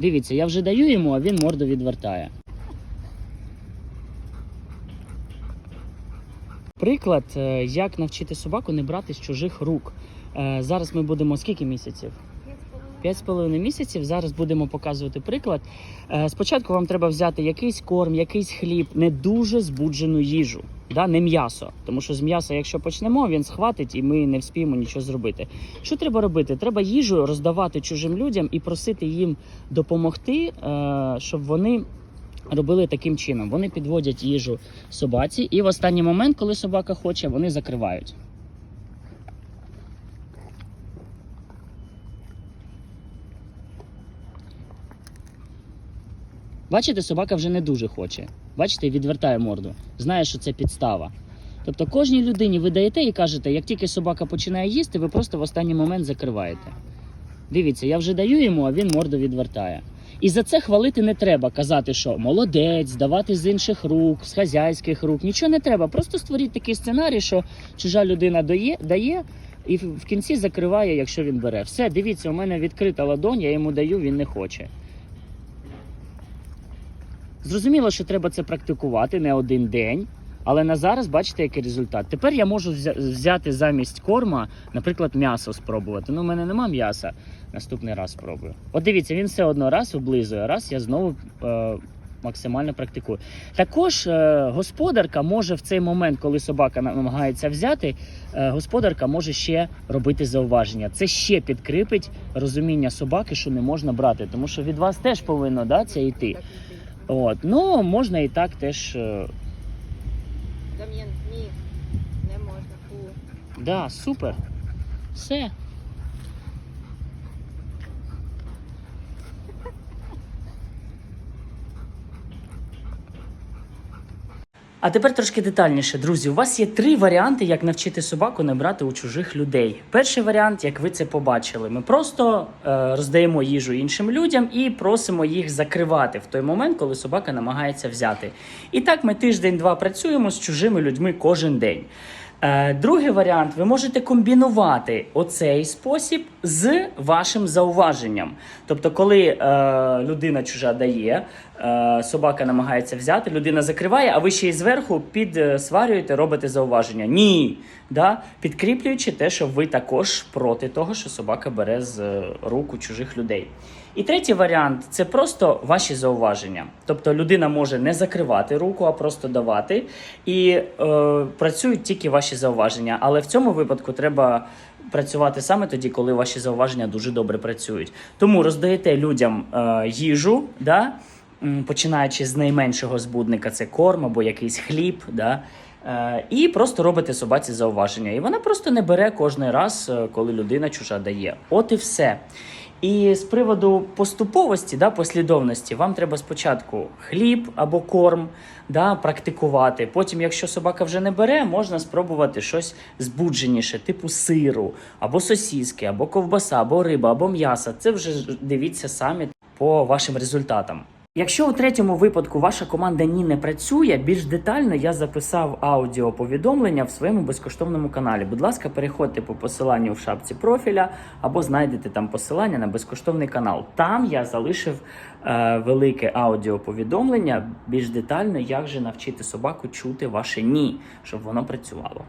Дивіться, я вже даю йому, а він морду відвертає. Приклад, е, як навчити собаку не брати з чужих рук. Е, Зараз ми будемо скільки місяців? П'ять з половиною місяців. Зараз будемо показувати приклад. Е, Спочатку вам треба взяти якийсь корм, якийсь хліб, не дуже збуджену їжу, да? не м'ясо. Тому що з м'яса, якщо почнемо, він схватить і ми не вспіємо нічого зробити. Що треба робити? Треба їжу роздавати чужим людям і просити їм допомогти, е, щоб вони. Робили таким чином. Вони підводять їжу собаці, і в останній момент, коли собака хоче, вони закривають. Бачите, собака вже не дуже хоче. Бачите, відвертає морду. Знає, що це підстава. Тобто кожній людині ви даєте і кажете, як тільки собака починає їсти, ви просто в останній момент закриваєте. Дивіться, я вже даю йому, а він морду відвертає. І за це хвалити не треба, казати, що молодець, давати з інших рук, з хазяйських рук. Нічого не треба. Просто створіть такий сценарій, що чужа людина дає, дає і в кінці закриває, якщо він бере. Все, дивіться, у мене відкрита ладонь, я йому даю, він не хоче. Зрозуміло, що треба це практикувати не один день. Але на зараз бачите, який результат. Тепер я можу взяти замість корма, наприклад, м'ясо спробувати. Ну, у мене нема м'яса. Наступний раз спробую. От дивіться, він все одно раз облизує, раз я знову е, максимально практикую. Також е, господарка може в цей момент, коли собака намагається взяти, е, господарка може ще робити зауваження. Це ще підкріпить розуміння собаки, що не можна брати, тому що від вас теж повинно да, це йти. От, ну можна і так теж. е, Дам'ян, ні, не можна. Фу. Да, супер. Все. А тепер трошки детальніше, друзі. У вас є три варіанти, як навчити собаку не у чужих людей. Перший варіант, як ви це побачили, ми просто е, роздаємо їжу іншим людям і просимо їх закривати в той момент, коли собака намагається взяти. І так ми тиждень-два працюємо з чужими людьми кожен день. Е, Другий варіант, ви можете комбінувати оцей спосіб з вашим зауваженням. Тобто, коли е, людина чужа дає, собака намагається взяти, людина закриває, а ви ще й зверху підсварюєте, робите зауваження. Ні. Да? Підкріплюючи те, що ви також проти того, що собака бере з е, рук у чужих людей. І третій варіант це просто ваші зауваження. Тобто людина може не закривати руку, а просто давати. І е, працюють тільки ваші зауваження. Але в цьому випадку треба працювати саме тоді, коли ваші зауваження дуже добре працюють. Тому роздаєте людям е, їжу, да? Починаючи з найменшого збудника, це корм або якийсь хліб. Да? Е, І просто робите собаці зауваження. І вона просто не бере кожен раз, е, коли людина чужа дає. От і все. І з приводу поступовості, да, послідовності, вам треба спочатку хліб або корм да, практикувати. Потім, якщо собака вже не бере, можна спробувати щось збудженіше, типу сиру, або сосіски, або ковбаса, або риба, або м'ясо. Це вже дивіться самі по вашим результатам. Якщо у третьому випадку ваша команда ні не працює, більш детально я записав аудіоповідомлення в своєму безкоштовному каналі. Будь ласка, переходьте по посиланню в шапці профіля або знайдете там посилання на безкоштовний канал. Там я залишив е, велике аудіоповідомлення більш детально, як же навчити собаку чути ваше ні, щоб воно працювало.